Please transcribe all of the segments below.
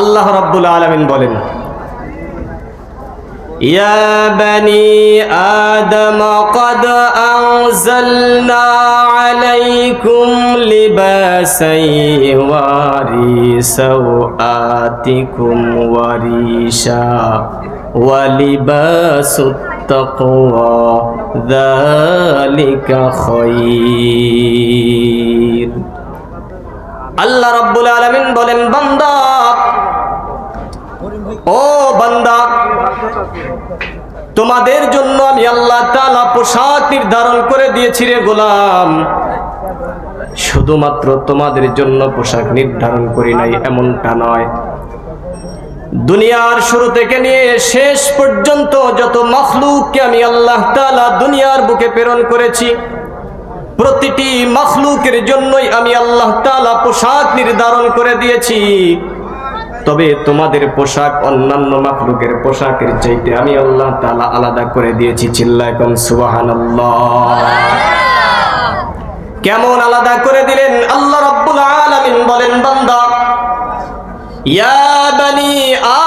আল্লাহ রাব্বুল আলামিন বলেন يا بني آدم قد أنزلنا عليكم لباسا يواري سوآتكم وريشا ولباس التقوى ذلك خير আল্লাহ রাব্বুল আলামিন বলেন, বান্দা, ও বান্দা, তোমাদের জন্য আমি আল্লাহ তাআলা পোশাক নির্ধারণ করে দিয়েছি রে গোলাম। শুধুমাত্র তোমাদের জন্য পোশাক নির্ধারণ করি নাই, এমনটা নয়। দুনিয়ার শুরু থেকে নিয়ে শেষ পর্যন্ত যত মখলুককে আমি আল্লাহ তাআলা দুনিয়ার বুকে প্রেরণ করেছি প্রতিটি মখলুকের জন্যই আমি আল্লাহ তালা পোশাক নির্ধারণ করে দিয়েছি। তবে তোমাদের পোশাক অন্যান্য মাফলুকের পোশাকের চাইতে আমি আল্লাহ তালা আলাদা করে দিয়েছি চিল্লা সুবাহান কেমন আলাদা করে দিলেন? আল্লাহ রব্বুল আলমিন বলেন, বান্দা, ইয়া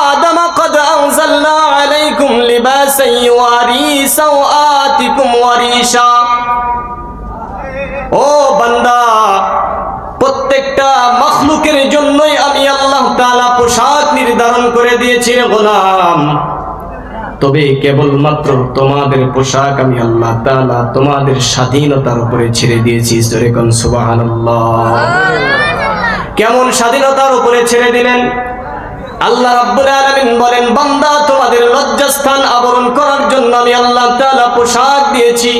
আদম ও বান্দা, প্রত্যেকটা মখলুকের জন্যই আমি আল্লাহ তালা পোশাক নির্ধারণ করে দিয়েছি গোলাম। তবে কেবলমাত্র তোমাদের পোশাক আমি আল্লাহ তালা তোমাদের স্বাধীনতার উপরে ছেড়ে দিয়েছি কেমন স্বাধীনতার উপরে ছেড়ে দিলেন? আল্লাহ রাব্বুল আলামিন বলেন, বান্দা, তোমাদের লজ্জাস্থান আবরণ করার জন্য আমি আল্লাহ তাআলা পোশাক দিয়েছি।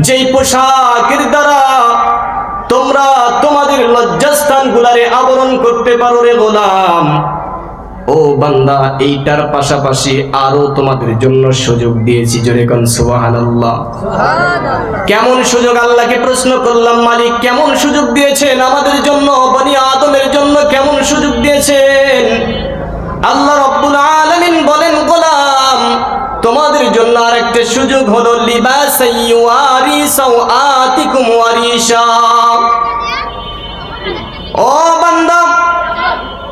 যেই পোশাকের দ্বারা তোমরা তোমাদের লজ্জাস্থান গুলারে আবরণ করতে পারো রে গোলাম। ও বান্দা এইটার পাশাপাশি আরও তোমাদের জন্য সুযোগ দিয়েছি জোরে কোন সুবহানাল্লাহ। কেমন সুযোগ? আল্লাহকে প্রশ্ন করলাম মালিক কেমন সুযোগ দিয়েছেন আমাদের জন্য? বনি আদমের তোমাদের জন্য সুযোগ হলো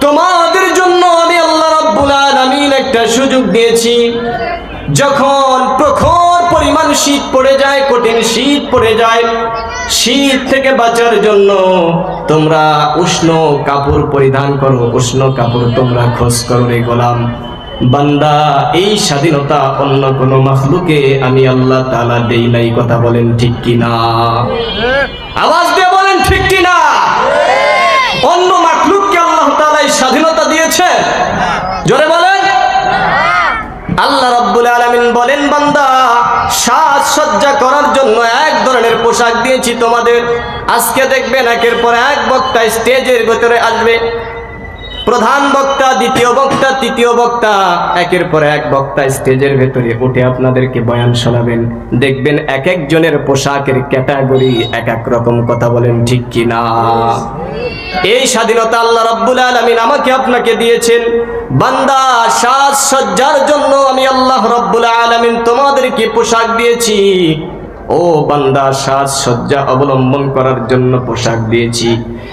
তোমাদের জন্য আমি আল্লাহ রাব্বুল আলামিন একটা সুযোগ দিয়েছি। যখন প্রখর পরিমাণ শীত পড়ে যায়, কঠিন শীত পড়ে যায়, শীত থেকে বাঁচার জন্য তোমরা উষ্ণ কাপড় পরিধান করো, উষ্ণ কাপড় তোমরা খোঁজ করো রে গোলাম। বান্দা, এই স্বাধীনতা অন্য কোন মাখলুকে আমি আল্লাহ তালা দেই নাই, কথা বলেন ঠিক কিনা? আওয়াজ দিয়ে বলেন ঠিক কিনা? অন্য মাখলুককে আল্লাহ তাআলা এই স্বাধীনতা দিয়েছে? জোরে বলেন। আল্লাহ রাব্বুল আলামিন বলেন, বান্দা সাজসজ্জা করার জন্য এক ধরনের পোশাক দিয়েছি তোমাদের। আজকে দেখবেন একের পর এক বক্তা স্টেজের ভেতরে আসবে। প্রধান বক্তা, দ্বিতীয় বক্তা, তৃতীয় বক্তা, একের পর এক বক্তা স্টেজের ভেতরে উঠে আপনাদেরকে বয়ান শোনাবেন। দেখবেন এক একজনের পোশাকের ক্যাটাগরি এক এক রকম কথা বলেন ঠিক কি না এই স্বাধীনতা আল্লাহ রাব্বুল আলামিন আমাকে আপনাকে দিয়েছেন। বান্দা, সাজসজ্জার জন্য আমি আল্লাহ রাব্বুল আলামিন তোমাদেরকে পোশাক দিয়েছি। ও বান্দা, সাজসজ্জা অবলম্বন করার জন্য পোশাক দিয়েছি।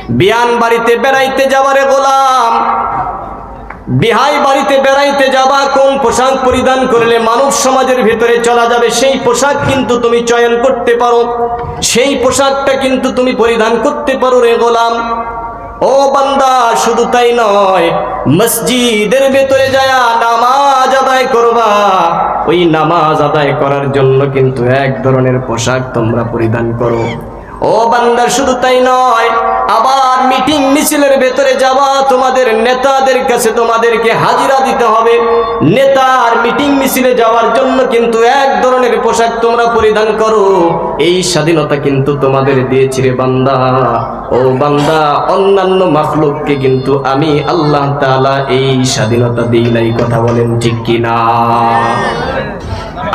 বিয়ান বাড়িতে বেড়াইতে যাওয়ারে গোলাম। বিহাই বাড়িতে বেড়াইতে যাবা, কোন পোশাক পরিধান করলে মানব সমাজের ভিতরে চলা যাবে? সেই পোশাক কিন্তু তুমি চয়ন করতে পারো। সেই পোশাকটা কিন্তু তুমি পরিধান করতে পারো রে গোলাম। ও বান্দা, শুধু তাই নয়, মসজিদের ভেতরে যায় নামাজ আদায় করবা। ওই নামাজ আদায় করার জন্য কিন্তু এক ধরনের পোশাক তোমরা পরিধান করো। ও বান্দার, শুধু তাই নয়, আবার মিটিং মিছিলের ভেতরে যাওয়া তোমাদের নেতাদের কাছে তোমাদেরকে হাজিরা দিতে হবে। নেতার মিটিং মিছিলে যাওয়ার জন্য কিন্তু এক ধরনের পোশাক তোমরা পরিধান করো। এই স্বাধীনতা কিন্তু তোমাদের দিয়েছি রে বান্দা। ও বান্দা, অন্যান্য মাখলুককে কিন্তু আমি আল্লাহ তাআলা এই স্বাধীনতা দিই নাই, কথা বলেন ঠিক কিনা?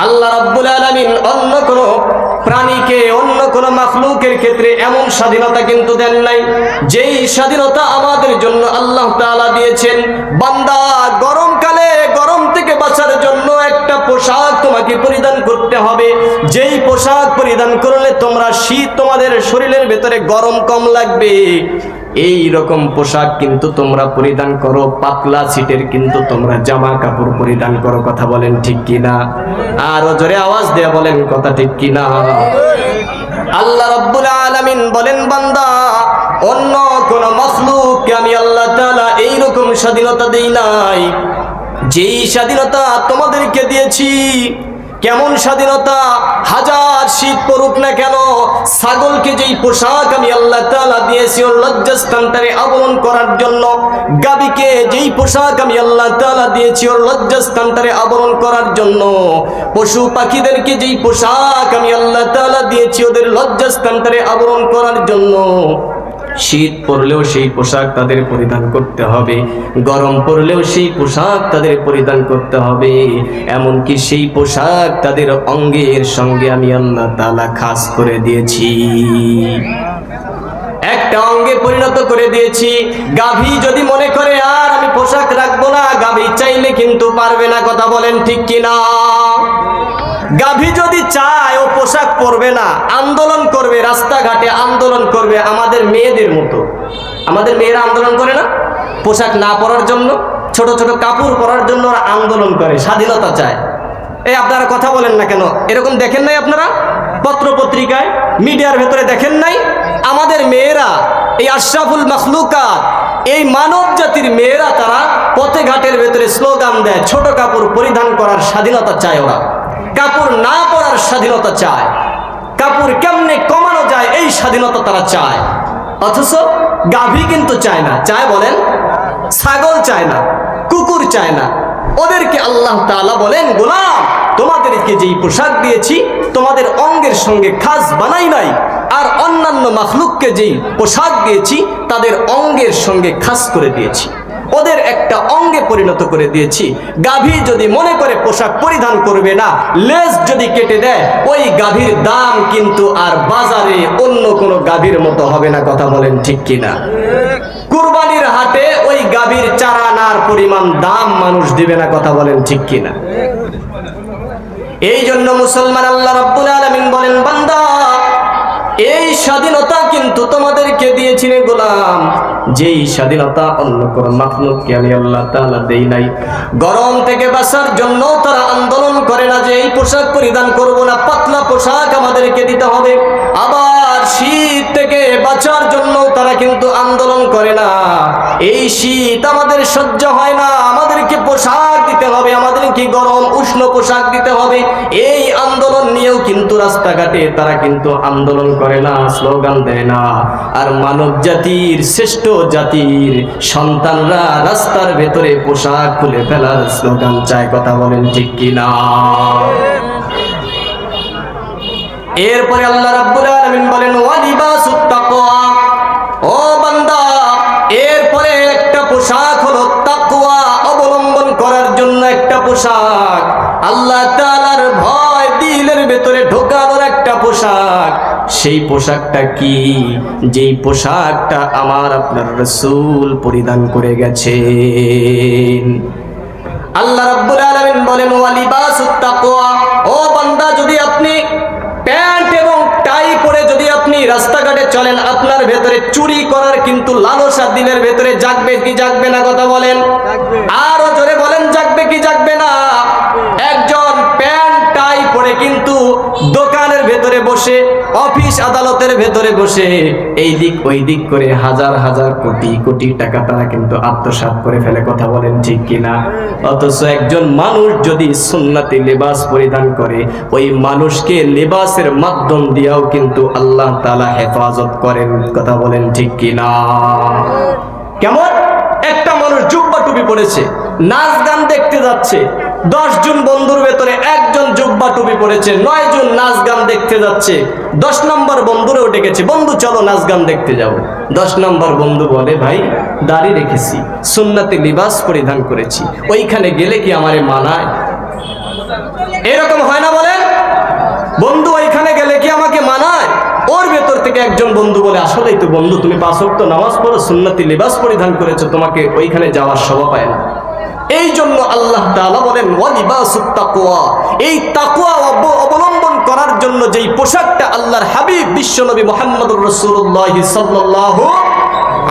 আল্লাহ রাব্বুল আলামিন অন্য কোন প্রাণীকে, অন্য কোন মাখলুকের ক্ষেত্রে এমন স্বাধীনতা কিন্তু দেন নাই, যেই স্বাধীনতা আমাদের জন্য আল্লাহ তাআলা দিয়েছেন। বান্দা, গরমকালে গরম থেকে বাঁচার জন্য একটা পোশাক তোমাকে পরিধান করতে হবে। যেই পোশাক পরিধান করলে তোমরা শীত তোমাদের শরীরের ভেতরে গরম কম লাগবে। এই রকম পোশাক কিন্তু তোমরা পরিধান করো, পাতলা সিটের কিন্তু তোমরা জামা কাপড় পরিধান করো, কথা বলেন ঠিক কিনা? আর জোরে আওয়াজ দেয়া বলেন কথা ঠিক কিনা? আল্লাহ রব্বুল আলামিন বলেন, বান্দা, অন্য কোন মখলুককে আমি আল্লাহ তাআলা এইরকম স্বাধীনতা দেই নাই। যেই স্বাধীনতা তোমাদেরকে দিয়েছি, কেমন স্বাধীনতা? হাজার শীত পড়ুক না কেন ছাগলকে যেই পোশাক আমি আল্লাহ তাআলা দিয়েছি ওর লজ্জাস্থানটারে আবরণ করার জন্য গাবিকে যেই পোশাক আমি আল্লাহ তালা দিয়েছি ওর লজ্জাস্থানটারে আবরণ করার জন্য, পশু পাখিদেরকে যেই পোশাক আমি আল্লাহ তাআলা দিয়েছি ওদের লজ্জাস্থানটারে আবরণ করার জন্য। শীত পড়লেও সেই পোশাক তাদের পরিধান করতে হবে। গরম পড়লেও সেই পোশাক তাদের পরিধান করতে হবে। এমনকি সেই পোশাক তাদের অঙ্গের সঙ্গে আমি আল্লাহ তাআলা খাস করে দিয়েছি। একটা অঙ্গে পরিণত করে দিয়েছি। গাভী যদি মনে করে, আর আমি পোশাক রাখব না, গাভী চাইলে কিন্তু পারবে না। কথা বলেন ঠিক কিনা? গাভী যদি চায়, ও পোশাক পরবে না, আন্দোলন করবে, রাস্তাঘাটে আন্দোলন করবে আমাদের মেয়েদের মতো। আমাদের মেয়েরা আন্দোলন করে না? পোশাক না পরার জন্য, ছোট ছোট কাপড় পরার জন্য আন্দোলন করে, স্বাধীনতা চায়। এই আপনারা কথা বলেন না কেন? এরকম দেখেন নাই আপনারা? পত্র পত্রিকায় মিডিয়ার ভেতরে দেখেন নাই? আমাদের মেয়েরা, এই আশরাফুল মখলুকাত, এই মানব জাতির মেয়েরা তারা পথে ঘাটের ভেতরে স্লোগান দেয়, ছোট কাপড় পরিধান করার স্বাধীনতা চায় ওরা। কাপড় না পরার স্বাধীনতা চায়। কাপড় কেমনে কমানো যায় এই স্বাধীনতা তারা চায়। অথচ গাভী কিন্তু চায় না। চায় বলেন, ছাগল চায় না, কুকুর চায় না। ওদেরকে আল্লাহ তাআলা বলেন, গোলাম, তোমাদেরকে যেই পোশাক দিয়েছি, তোমাদের অঙ্গের সঙ্গে খাস বানাই নাই। আর অন্যান্য মাখলুককে যেই পোশাক দিয়েছি, তাদের অঙ্গের সঙ্গে খাস করে দিয়েছি। ওদের একটা অঙ্গে পরিণত করে দিয়েছি। গাভী যদি মনে করে পোশাক পরিধান করবে না, লেজ যদি কেটে দেয়, ওই গাভীর দাম কিন্তু আর বাজারে অন্য কোনো গাভীর মতো হবে না, কথা বলেন ঠিক কিনা? কুরবানির হাটে ওই গাভীর চারানার পরিমাণ দাম মানুষ দিবে না, কথা বলেন ঠিক কিনা? এই জন্য মুসলমান আল্লাহ রাব্বুল আলামিন বলেন, বান্দা, এই স্বাধীনতা কিন্তু তোমাদেরকে দিয়েছি রে গোলাম। যেই স্বাধীনতা অন্য কোন মাখলুককে আমি আল্লাহ তাআলা দেই নাই। গরম থেকে বাঁচার জন্য তারা আন্দোলন করে না যে এই পোশাক পরিধান করব না, পাতলা পোশাক আমাদেরকে দিতে হবে। আবার শীত থেকে বাঁচার জন্য তারা কিন্তু আন্দোলন করে না। এই শীত আমাদের সহ্য হয় না, আমাদেরকে পোশাক দিতে হবে, আমাদেরকে গরম উষ্ণ পোশাক দিতে হবে। এই আন্দোলন নিয়েও কিন্তু রাস্তাঘাটে তারা কিন্তু আন্দোলন করে না। স্লোগান দেয় না। আর মানব জাতির, শ্রেষ্ঠ জাতির সন্তানরা রাস্তার ভেতরে পোশাক খুলে ফেলার স্লোগান চায়, কথা বলেন ঠিক কিনা এরপরে আল্লাহ রাব্বুল আলামিন বলেন ওয়ালিবাসুত তাকওয়া ও বান্দা, এরপরে একটা পোশাক হলো তাকওয়া, অবলম্বন করার জন্য একটা পোশাক। আল্লাহ তাআলার ভয় দিলের ভেতরে ঢোকানোর একটা পোশাক। সেই পোশাকটা কি? যেই পোশাকটা আমার আপনার রসুল পরিধান করে গেছে আল্লাহ রাব্বুল আলামিন বলেন ওয়ালিবাসুত তাকওয়া। ও বান্দা যদি আপনি প্যান্ট এবং টাই পরে যদি আপনি রাস্তাঘাটে চলেন আপনার ভেতরে চুরি করার কিন্তু লালসা দিনের ভেতরে জাগবে কি জাগবে না কথা বলেন? আরও জোরে বলেন জাগবে কি জাগবে না? একজন প্যান্ট টাই পরে কিন্তু দোকানের ভেতরে বসে, অফিস আদালতের ভেতরে বসে, এই দিক ওই দিক করে হাজার হাজার কোটি কোটি টাকা তারা কিন্তু আত্মসাৎ করে ফেলে, কথা বলেন ঠিক কিনা? অথচ একজন মানুষ যদি সুন্নাতি লেবাস পরিধান করে, ওই মানুষকে লেবাসের মাধ্যম দিয়েও কিন্তু আল্লাহ তালা হেফাজত করেন, কথা বলেন ঠিক কিনা? কেমন? একটা মানুষ জুব্বা টুপি পরেছে, নাচ গান দেখতে যাচ্ছে দশ জন বন্ধুর ভেতরে একজন জুব্বা টুপি পরেছে, নয় জন নাচ গান দেখতে যাচ্ছে। দশ নম্বর বন্ধুরেও ডেকেছে, বন্ধু চলো নাচ গান দেখতে যাব দশ নম্বর বন্ধু বলে, ভাই, দাড়ি রেখেছি, সুন্নাতি লিবাস পরিধান করেছি, ওইখানে গেলে কি আমারে মানায়? এরকম হয় না বলেন? বন্ধু ওইখানে গেলে কি আমাকে মানায়? ওর ভেতর থেকে একজন বন্ধু বলে, আসলেই তো বন্ধু, তুমি পাঁচ নামাজ পড়ো, সুন্নতি লিবাস পরিধান করেছ, তোমাকে ওইখানে যাওয়ার শোভা পায় না। এই জন্য আল্লাহ তাআলা বলেন এই তাকওয়া অব- অবলম্বন করার জন্য যেই পোশাকটা আল্লাহর হাবিব বিশ্বনবী মুহাম্মদুর রাসূলুল্লাহ সাল্লাল্লাহু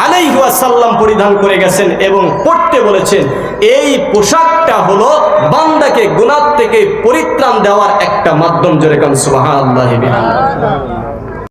আলাইহাসাল্লাম পরিধান করে গেছেন এবং পড়তে বলেছেন, এই পোশাকটা হলো বান্দাকে গুনাহ থেকে পরিত্রাণ দেওয়ার একটা মাধ্যম। যেরকম সুবহানাল্লাহি বিহামদিহি।